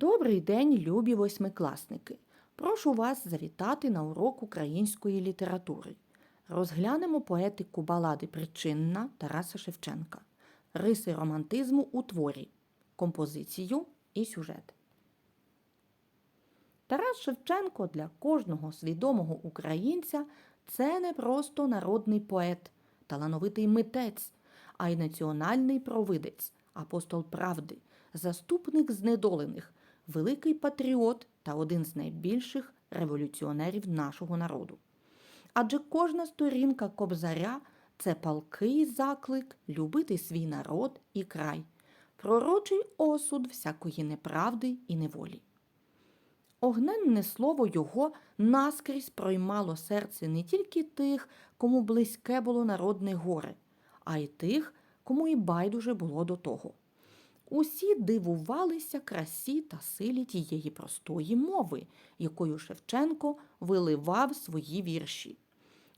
Добрий день, любі восьмикласники! Прошу вас завітати на урок української літератури. Розглянемо поетику балади Причинна Тараса Шевченка, риси романтизму у творі, композицію і сюжет. Тарас Шевченко для кожного свідомого українця це не просто народний поет, талановитий митець, а й національний провидець, апостол правди, заступник знедолених, великий патріот та один з найбільших революціонерів нашого народу. Адже кожна сторінка кобзаря це палкий заклик любити свій народ і край, пророчий осуд всякої неправди і неволі. Огненне слово його наскрізь проймало серце не тільки тих, кому близьке було народне горе, а й тих, кому і байдуже було до того. Усі дивувалися красі та силі тієї простої мови, якою Шевченко виливав свої вірші.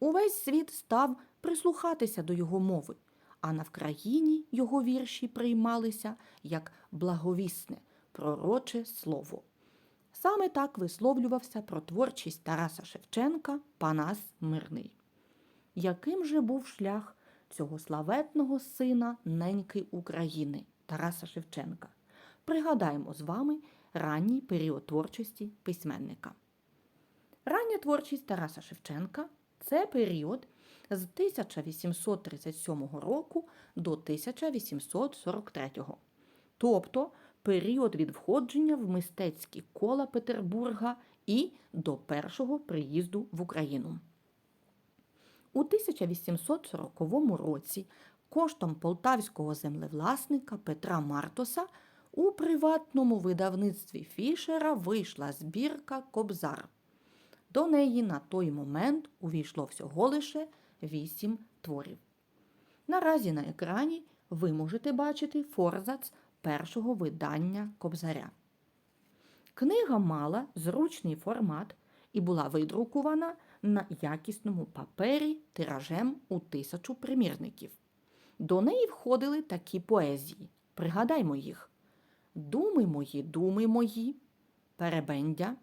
Увесь світ став прислухатися до його мови, а на Вкраїні його вірші приймалися як благовісне, пророче слово. Саме так висловлювався про творчість Тараса Шевченка Панас Мирний. Яким же був шлях цього славетного сина неньки України Тараса Шевченка? Пригадаємо з вами ранній період творчості письменника. Рання творчість Тараса Шевченка це період з 1837 року до 1843, тобто період від входження в мистецькі кола Петербурга і до першого приїзду в Україну. У 1840 році коштом полтавського землевласника Петра Мартоса у приватному видавництві Фішера вийшла збірка Кобзар. До неї на той момент увійшло всього лише вісім творів. Наразі на екрані ви можете бачити форзац першого видання Кобзаря. Книга мала зручний формат і була видрукувана на якісному папері тиражем у тисячу примірників. До неї входили такі поезії. Пригадаймо їх: Думи мої, думи мої, Перебендя,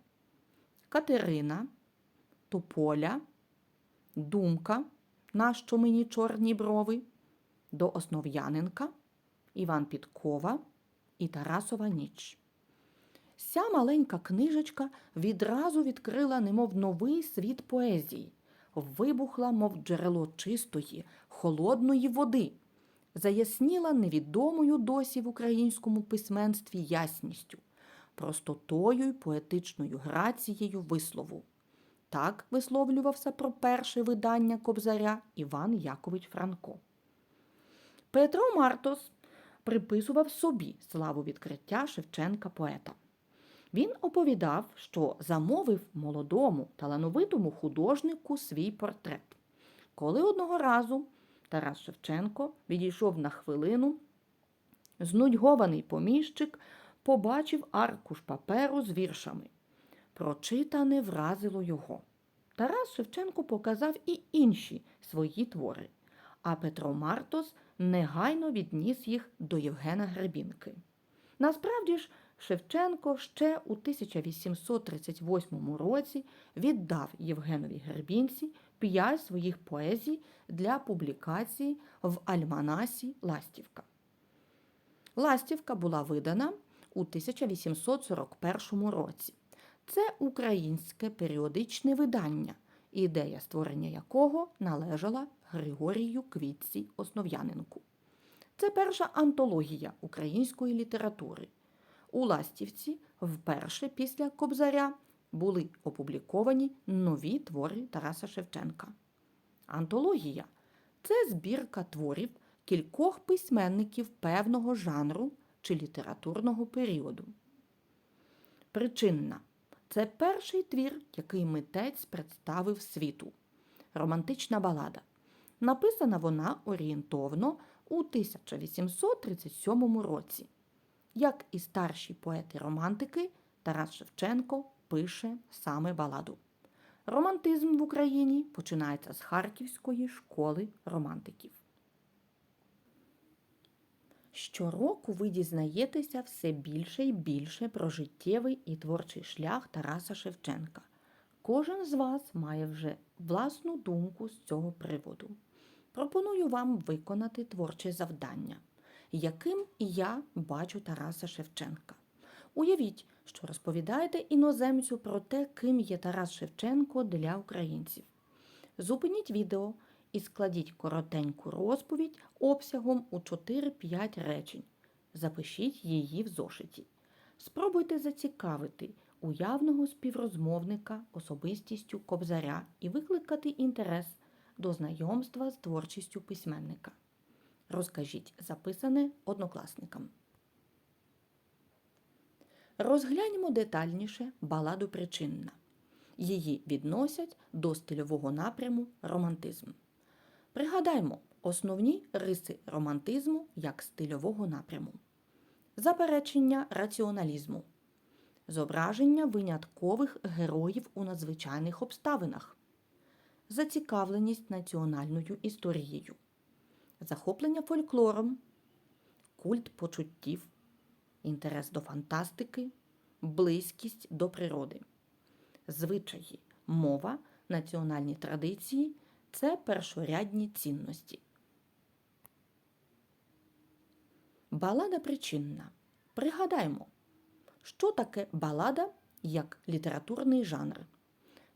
Катерина, Тополя, Думка, нащо мені чорні брови, до Основ'яненка, Іван Підкова і Тарасова ніч. Ця маленька книжечка відразу відкрила немов новий світ поезії, вибухла, мов джерело чистої, холодної води, заясніла невідомою досі в українському письменстві ясністю, простотою й поетичною грацією вислову. Так висловлювався про перше видання Кобзаря Іван Якович Франко. Петро Мартос приписував собі славу відкриття Шевченка поета. Він оповідав, що замовив молодому талановитому художнику свій портрет. Коли одного разу Тарас Шевченко відійшов на хвилину, знудьгований поміщик побачив аркуш паперу з віршами. Прочитане вразило його. Тарас Шевченко показав і інші свої твори, а Петро Мартос негайно відніс їх до Євгена Гребінки. Насправді ж, Шевченко ще у 1838 році віддав Євгенові Гребінці п'ять своїх поезій для публікації в Альманасі Ластівка. Ластівка була видана у 1841 році. Це українське періодичне видання, ідея створення якого належала Григорію Квітці Основ'яненку. Це перша антологія української літератури. У Ластівці вперше після Кобзаря були опубліковані нові твори Тараса Шевченка. Антологія це збірка творів кількох письменників певного жанру чи літературного періоду. Причинна це перший твір, який митець представив світу. Романтична балада. Написана вона орієнтовно у 1837 році. Як і старші поети-романтики, Тарас Шевченко пише саме баладу. Романтизм в Україні починається з Харківської школи романтиків. Щороку ви дізнаєтеся все більше і більше про життєвий і творчий шлях Тараса Шевченка. Кожен з вас має вже власну думку з цього приводу. Пропоную вам виконати творче завдання, яким я бачу Тараса Шевченка. Уявіть, що розповідаєте іноземцю про те, ким є Тарас Шевченко для українців. Зупиніть відео і складіть коротеньку розповідь обсягом у 4-5 речень. Запишіть її в зошиті. Спробуйте зацікавити уявного співрозмовника особистістю кобзаря і викликати інтерес до знайомства з творчістю письменника. Розкажіть записане однокласникам. Розгляньмо детальніше баладу причинна. Її відносять до стильового напряму романтизм. Пригадаймо основні риси романтизму як стильового напряму. Заперечення раціоналізму. Зображення виняткових героїв у надзвичайних обставинах. Зацікавленість національною історією. Захоплення фольклором. Культ почуттів. Інтерес до фантастики. Близькість до природи. Звичаї, мова, національні традиції це першорядні цінності. Балада причинна. Пригадаймо, що таке балада як літературний жанр.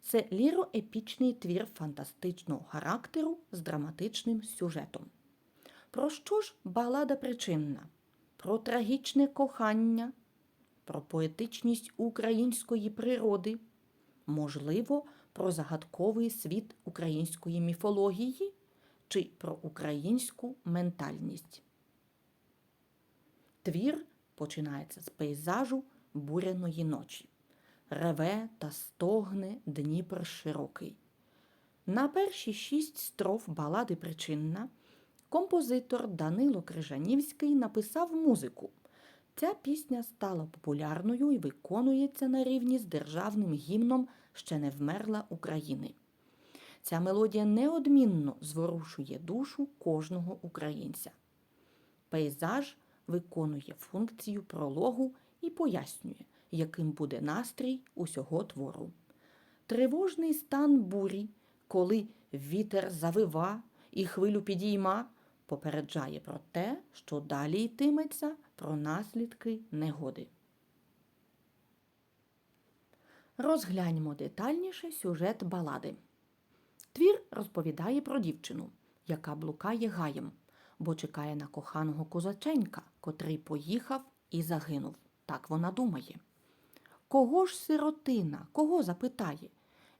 Це ліроепічний твір фантастичного характеру з драматичним сюжетом. Про що ж балада причинна? Про трагічне кохання, про поетичність української природи, можливо, про загадковий світ української міфології чи про українську ментальність. Твір починається з пейзажу буряної ночі. Реве та стогне Дніпр широкий. На перші шість строф балади причинна композитор Данило Крижанівський написав музику. Ця пісня стала популярною і виконується на рівні з державним гімном Ще не вмерла України. Ця мелодія неодмінно зворушує душу кожного українця. Пейзаж виконує функцію прологу і пояснює, яким буде настрій усього твору. Тривожний стан бурі, коли вітер завива і хвилю підійма, попереджає про те, що далі йтиметься про наслідки негоди. Розгляньмо детальніше сюжет балади. Твір розповідає про дівчину, яка блукає гаєм, бо чекає на коханого козаченька, котрий поїхав і загинув. Так вона думає. Кого ж сиротина, кого запитає?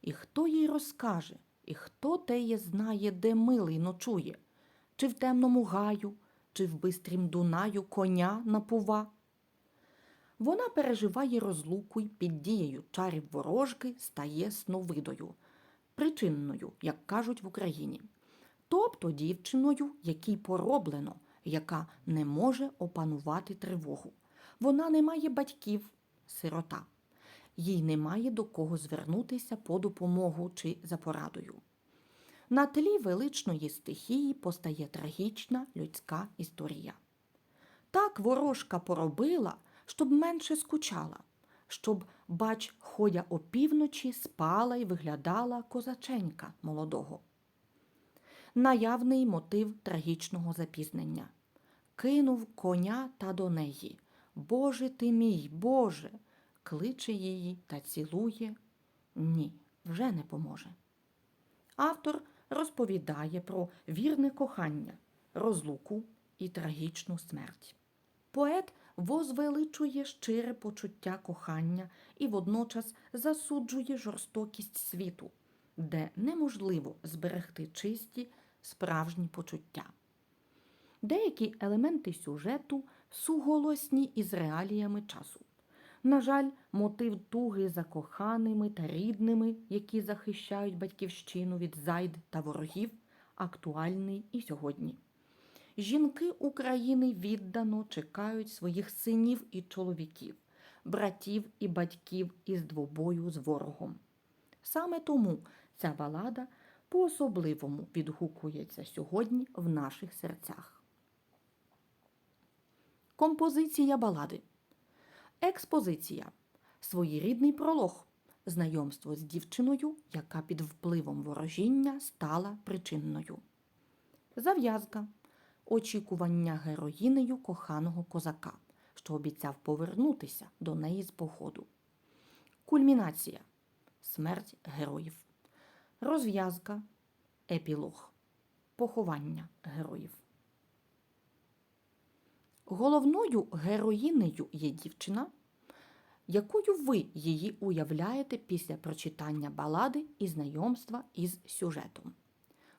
І хто їй розкаже, і хто теє знає, де милий ночує, чи в темному гаю, чи в бистрім Дунаю коня напува? Вона переживає розлуку й під дією чарів ворожки стає сновидою, причинною, як кажуть в Україні, тобто дівчиною, якій пороблено, яка не може опанувати тривогу. Вона не має батьків, сирота, їй немає до кого звернутися по допомогу чи за порадою. На тлі величної стихії постає трагічна людська історія. Так ворожка поробила, щоб менше скучала, щоб, бач, ходя опівночі, спала й виглядала козаченька молодого. Наявний мотив трагічного запізнення. Кинув коня та до неї. Боже ти мій, Боже, кличе її та цілує. Ні, вже не поможе. Автор розповідає про вірне кохання, розлуку і трагічну смерть. Поет возвеличує щире почуття кохання і водночас засуджує жорстокість світу, де неможливо зберегти чисті справжні почуття. Деякі елементи сюжету суголосні із реаліями часу. На жаль, мотив туги за коханими та рідними, які захищають батьківщину від зайд та ворогів, актуальний і сьогодні. Жінки України віддано чекають своїх синів і чоловіків, братів і батьків із двобою з ворогом. Саме тому ця балада по-особливому відгукується сьогодні в наших серцях. Композиція балади. Експозиція. Своєрідний пролог. Знайомство з дівчиною, яка під впливом ворожіння стала причинною. Зав'язка. Очікування героїнею коханого козака, що обіцяв повернутися до неї з походу. Кульмінація. Смерть героїв. Розв'язка. Епілог. Поховання героїв. Головною героїнею є дівчина, якою ви її уявляєте після прочитання балади і знайомства із сюжетом.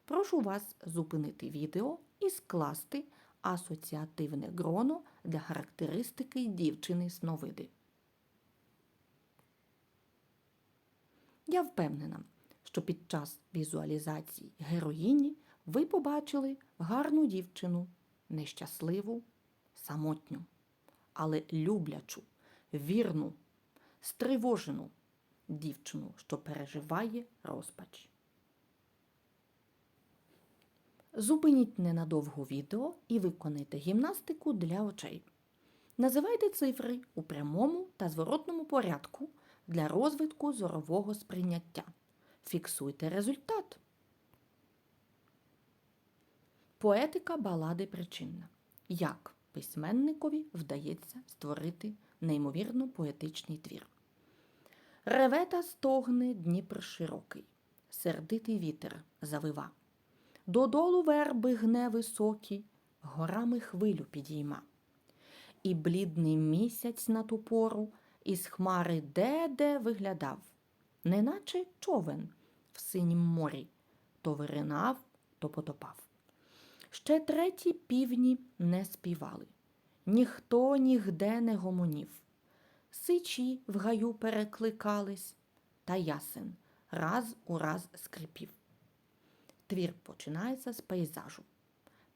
Прошу вас зупинити відео і скласти асоціативне гроно для характеристики дівчини Сновиди. Я впевнена, що під час візуалізації героїні ви побачили гарну дівчину, нещасливу, самотню, але люблячу, вірну, стривожену дівчину, що переживає розпач. Зупиніть ненадовго відео і виконайте гімнастику для очей. Називайте цифри у прямому та зворотному порядку для розвитку зорового сприйняття. Фіксуйте результат. Поетика балади причинна. Як письменникові вдається створити неймовірно поетичний твір. Реве та стогне Дніпр широкий, сердитий вітер завива. Додолу верби гне високі, горами хвилю підійма. І блідний місяць на ту пору із хмари де-де виглядав, неначе човен в синім морі, то виринав, то потопав. Ще треті півні не співали, ніхто нігде не гомонів. Сичі в гаю перекликались, та ясен раз у раз скрипів. Твір починається з пейзажу.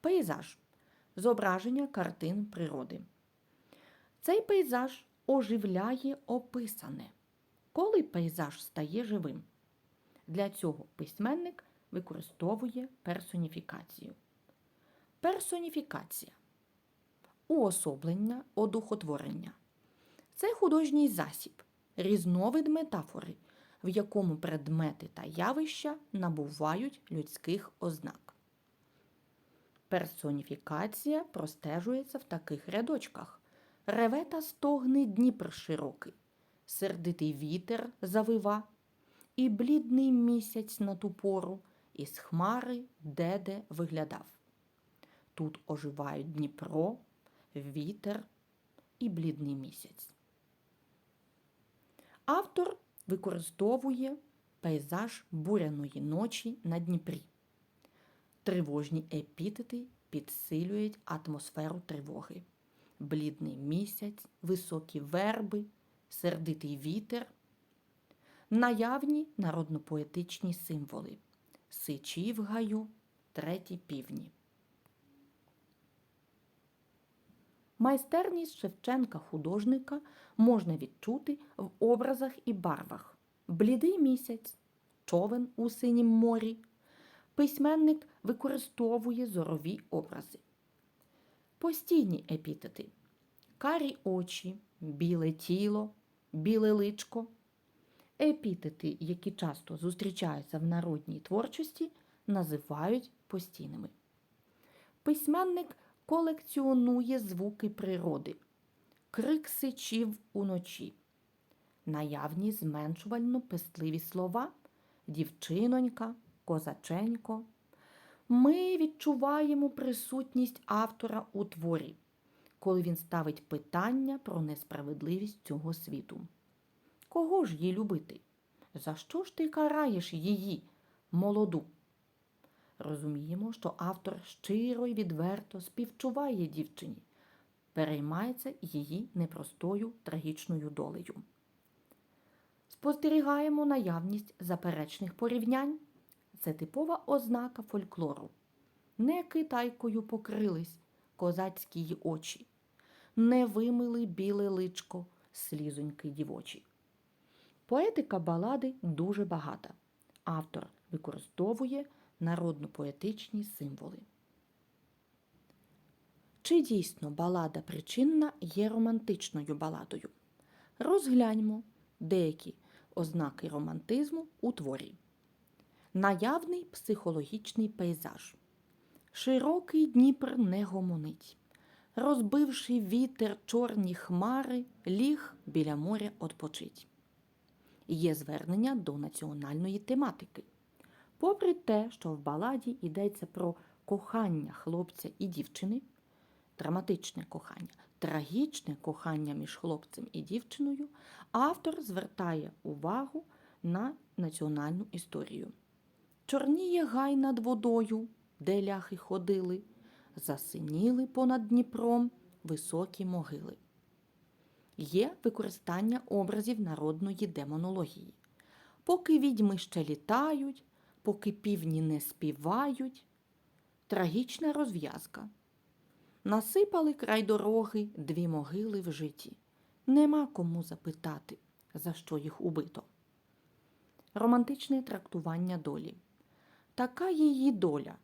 Пейзаж зображення картин природи. Цей пейзаж оживляє описане, коли пейзаж стає живим. Для цього письменник використовує персоніфікацію. Персоніфікація уособлення, одухотворення. Це художній засіб, різновид метафори, в якому предмети та явища набувають людських ознак. Персоніфікація простежується в таких рядочках. Реве та стогне Дніпр широкий, сердитий вітер завива, і блідний місяць на ту пору із хмари де-де виглядав. Тут оживають Дніпро, вітер і блідний місяць. Автор використовує пейзаж буряної ночі на Дніпрі. Тривожні епітети підсилюють атмосферу тривоги. Блідний місяць, високі верби, сердитий вітер, наявні народнопоетичні символи, сичі в гаю, треті півні. Майстерність Шевченка художника можна відчути в образах і барвах. Блідий місяць, човен у синім морі. Письменник використовує зорові образи. Постійні епітети карі очі, біле тіло, біле личко. Епітети, які часто зустрічаються в народній творчості, називають постійними. Письменник колекціонує звуки природи, крик сичів уночі, наявні зменшувально пестливі слова, дівчинонька, козаченько. Ми відчуваємо присутність автора у творі, коли він ставить питання про несправедливість цього світу. Кого ж їй любити? За що ж ти караєш її, молоду? Розуміємо, що автор щиро й відверто співчуває дівчині, переймається її непростою трагічною долею. Спостерігаємо наявність заперечних порівнянь. Це типова ознака фольклору. Не китайкою покрились козацькі очі, не вимили біле личко слізоньки дівочі. Поетика балади дуже багата. Автор використовує народно-поетичні символи. Чи дійсно балада причинна є романтичною баладою? Розгляньмо деякі ознаки романтизму у творі. Наявний психологічний пейзаж. Широкий Дніпр не гомонить. Розбивши вітер чорні хмари, ліг біля моря отпочить. Є звернення до національної тематики. Попри те, що в баладі йдеться про кохання хлопця і дівчини, драматичне кохання, трагічне кохання між хлопцем і дівчиною, автор звертає увагу на національну історію. Чорніє гай над водою, де ляхи ходили, засиніли понад Дніпром високі могили. Є використання образів народної демонології. Поки відьми ще літають, поки півні не співають, трагічна розв'язка. Насипали край дороги дві могили в житті. Нема кому запитати, за що їх убито. Романтичне трактування долі. Така її доля.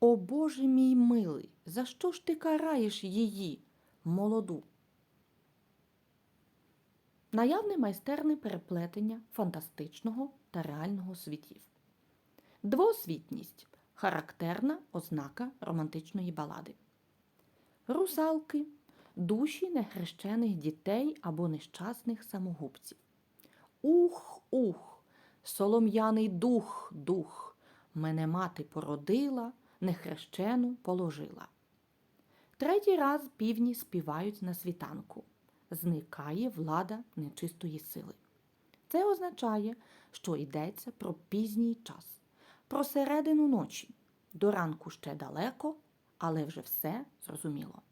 О Боже мій милий, за що ж ти караєш її, молоду? Наявне майстерне переплетення фантастичного та реального світів. Двосвітність характерна ознака романтичної балади. Русалки душі нехрещених дітей або нещасних самогубців. Ух, ух, солом'яний дух, дух, мене мати породила, нехрещену положила. Третій раз півні співають на світанку. Зникає влада нечистої сили. Це означає, що йдеться про пізній час, про середину ночі. До ранку ще далеко, але вже все зрозуміло.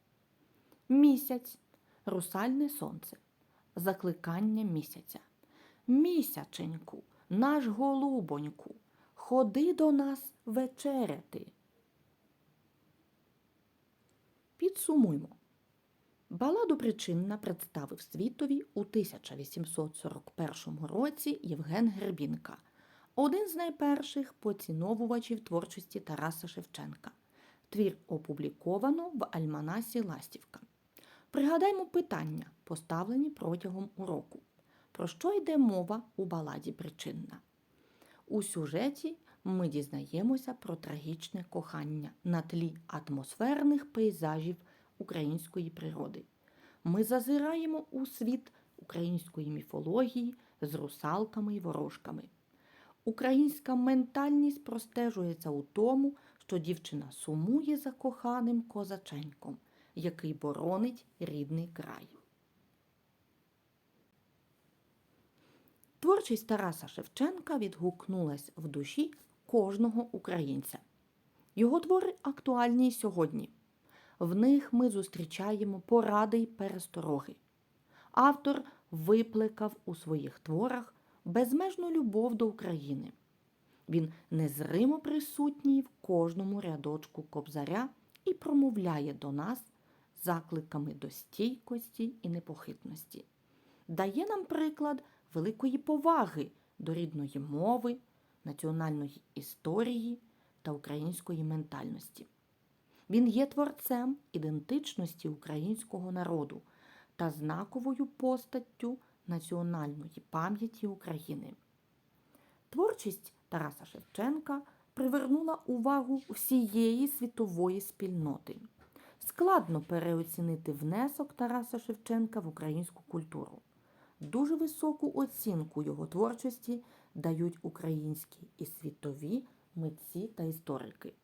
Місяць, русальне сонце, закликання місяця. Місяченьку, наш голубоньку, ходи до нас вечеряти. Підсумуймо. Баладу Причинна представив світові у 1841 році Євген Гербінка, один з найперших поціновувачів творчості Тараса Шевченка. Твір опубліковано в Альманасі Ластівка. Пригадаймо питання, поставлені протягом уроку. Про що йде мова у баладі Причинна? У сюжеті ми дізнаємося про трагічне кохання на тлі атмосферних пейзажів української природи. Ми зазираємо у світ української міфології з русалками й ворожками. Українська ментальність простежується у тому, що дівчина сумує за коханим козаченьком, який боронить рідний край. Творчість Тараса Шевченка відгукнулась в душі кожного українця. Його твори актуальні й сьогодні. В них ми зустрічаємо поради й перестороги. Автор виплекав у своїх творах безмежну любов до України. Він незримо присутній в кожному рядочку кобзаря і промовляє до нас закликами до стійкості і непохитності. Дає нам приклад великої поваги до рідної мови, національної історії та української ментальності. Він є творцем ідентичності українського народу та знаковою постаттю національної пам'яті України. Творчість Тараса Шевченка привернула увагу всієї світової спільноти. Складно переоцінити внесок Тараса Шевченка в українську культуру. Дуже високу оцінку його творчості дають українські і світові митці та історики.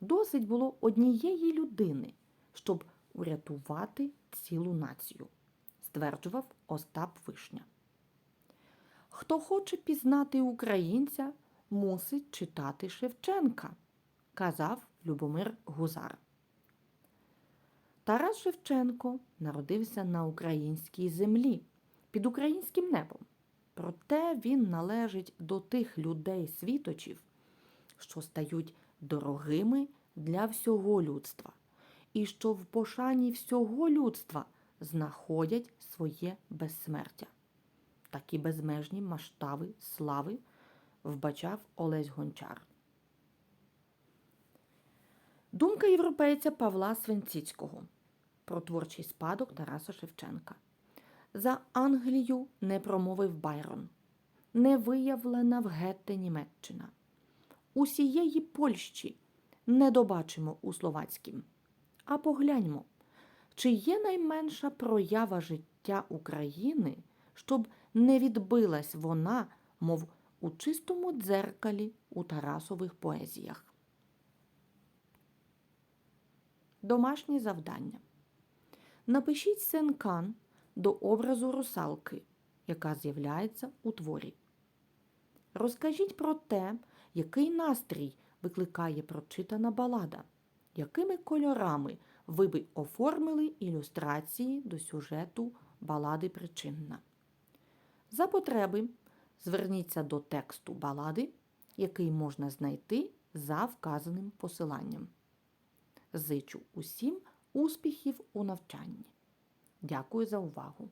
Досить було однієї людини, щоб урятувати цілу націю, стверджував Остап Вишня. Хто хоче пізнати українця, мусить читати Шевченка, казав Любомир Гузар. Тарас Шевченко народився на українській землі під українським небом. Проте він належить до тих людей світочів, що стають дорогими для всього людства, і що в пошані всього людства знаходять своє безсмертя. Такі безмежні масштаби слави вбачав Олесь Гончар. Думка європейця Павла Свинціцького про творчий спадок Тараса Шевченка. За Англію не промовив Байрон, не виявлена в гетте Німеччина. Усієї Польщі не добачимо у словацькім. А погляньмо, чи є найменша проява життя України, щоб не відбилась вона, мов у чистому дзеркалі у Тарасових поезіях. Домашнє завдання. Напишіть сенкан до образу русалки, яка з'являється у творі. Розкажіть про те, який настрій викликає прочитана балада, якими кольорами ви би оформили ілюстрації до сюжету балади причинна. За потреби зверніться до тексту балади, який можна знайти за вказаним посиланням. Зичу усім успіхів у навчанні. Дякую за увагу!